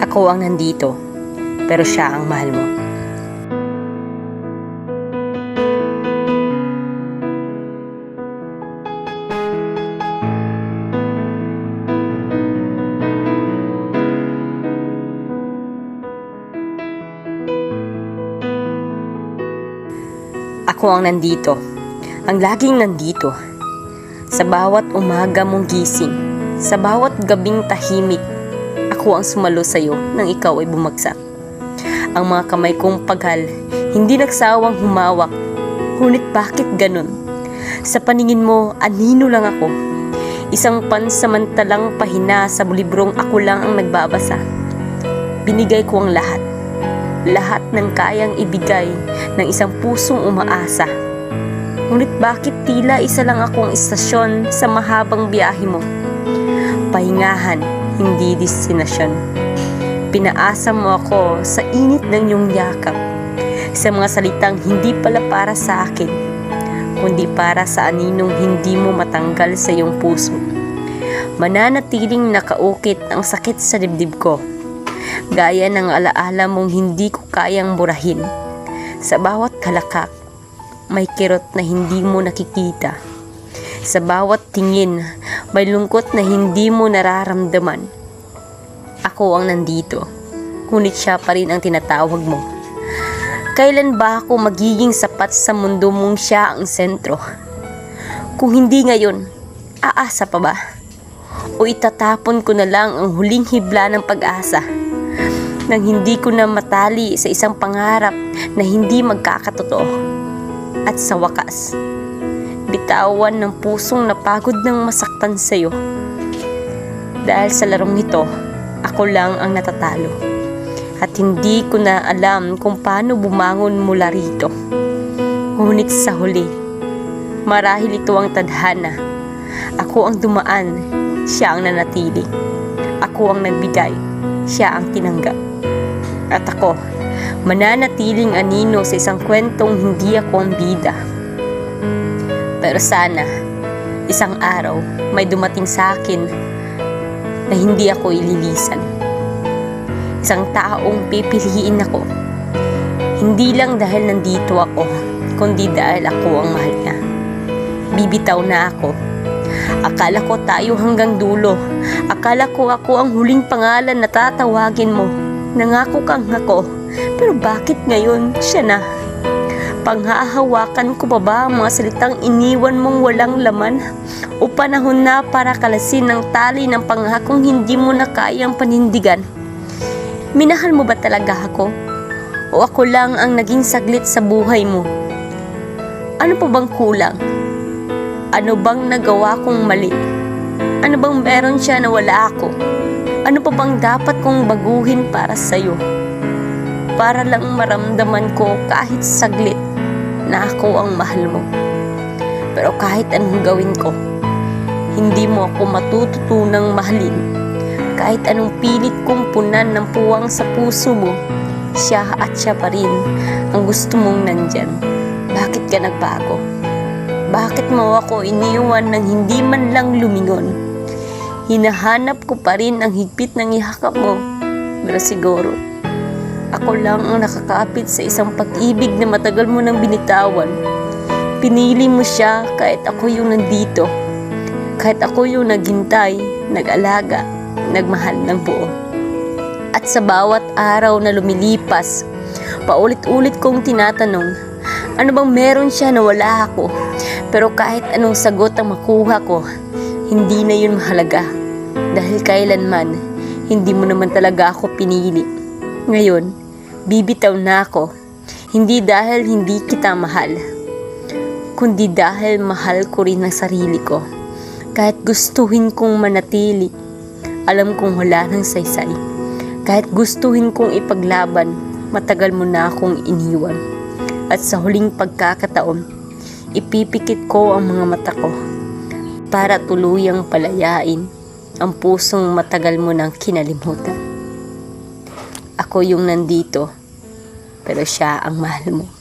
Ako ang nandito, pero siya ang mahal mo. Ako ang nandito, ang laging nandito. Sa bawat umaga mong gising, sa bawat gabing tahimik, ako ang sumalo sa'yo nang ikaw ay bumagsak. Ang mga kamay kong paghal, hindi nagsawang humawak. Ngunit bakit ganun? Sa paningin mo, anino lang ako. Isang pansamantalang pahina sa librong ako lang ang nagbabasa. Binigay ko ang lahat. Lahat ng kayang ibigay ng isang pusong umaasa. Ngunit bakit tila isa lang akong istasyon sa mahabang biyahe mo? Pahingahan, hindi destinasyon. Pinaasa mo ako sa init ng iyong yakap, sa mga salitang hindi pala para sa akin, kundi para sa aninong hindi mo matanggal sa iyong puso. Mananatiling nakaukit ang sakit sa dibdib ko, gaya ng alaala mong hindi ko kayang burahin. Sa bawat kalakak, may kirot na hindi mo nakikita. Sa bawat tingin, may lungkot na hindi mo nararamdaman. Ako ang nandito, ngunit siya pa rin ang tinatawag mo. Kailan ba ako magiging sapat sa mundo mong siya ang sentro? Kung hindi ngayon, aasa pa ba? O itatapon ko na lang ang huling hibla ng pag-asa nang hindi ko na matali sa isang pangarap na hindi magkakatotoo. At sa wakas, bitawan ng pusong napagod ng masaktan sa'yo. Dahil sa larong ito, ako lang ang natatalo. At hindi ko na alam kung paano bumangon mula rito. Ngunit sa huli, marahil ito ang tadhana. Ako ang dumaan, siya ang nanatili. Ako ang nagbigay, siya ang tinanggap. At ako, mananatiling anino sa isang kwentong hindi ako ang bida. Pero sana, isang araw, may dumating sa akin na hindi ako ililisan. Isang taong pipiliin ako. Hindi lang dahil nandito ako, kundi dahil ako ang mahal niya. Bibitaw na ako. Akala ko tayo hanggang dulo. Akala ko ako ang huling pangalan na tatawagin mo. Nangako kang ako. Pero bakit ngayon siya na? Panghahawakan ko pa ba ang mga salitang iniwan mong walang laman? O panahon na para kalasin ng tali ng pangakong hindi mo na kayang panindigan? Minahal mo ba talaga ako? O ako lang ang naging saglit sa buhay mo? Ano pa bang kulang? Ano bang nagawa kong mali? Ano bang meron siya na wala ako? Ano pa bang dapat kong baguhin para sa'yo? Para lang maramdaman ko kahit saglit na ako ang mahal mo. Pero kahit anong gawin ko, hindi mo ako matututunang mahalin. Kahit anong pilit kong punan ng puwang sa puso mo, siya at siya pa rin ang gusto mong nandyan. Bakit ka nagbago? Bakit mo ako iniwan ng hindi man lang lumingon? Hinahanap ko pa rin ang higpit ng ihakap mo. Pero siguro, ako lang ang nakakapit sa isang pag-ibig na matagal mo nang binitawan. Pinili mo siya kahit ako yung nandito. Kahit ako yung naghintay, nag-alaga, nagmahal ng buo. At sa bawat araw na lumilipas, paulit-ulit kong tinatanong, ano bang meron siya na wala ako? Pero kahit anong sagot ang makuha ko, hindi na yun mahalaga. Dahil kailanman, hindi mo naman talaga ako pinili. Ngayon, bibitaw na ako. Hindi dahil hindi kita mahal, kundi dahil mahal ko rin ang sarili ko. Kahit gustuhin kong manatili, alam kong wala ng saysay. Kahit gustuhin kong ipaglaban, matagal mo na akong iniwan. At sa huling pagkakataon, ipipikit ko ang mga mata ko para tuluyang palayain ang pusong matagal mo nang kinalimutan. Ako yung nandito, pero siya ang mahal mo.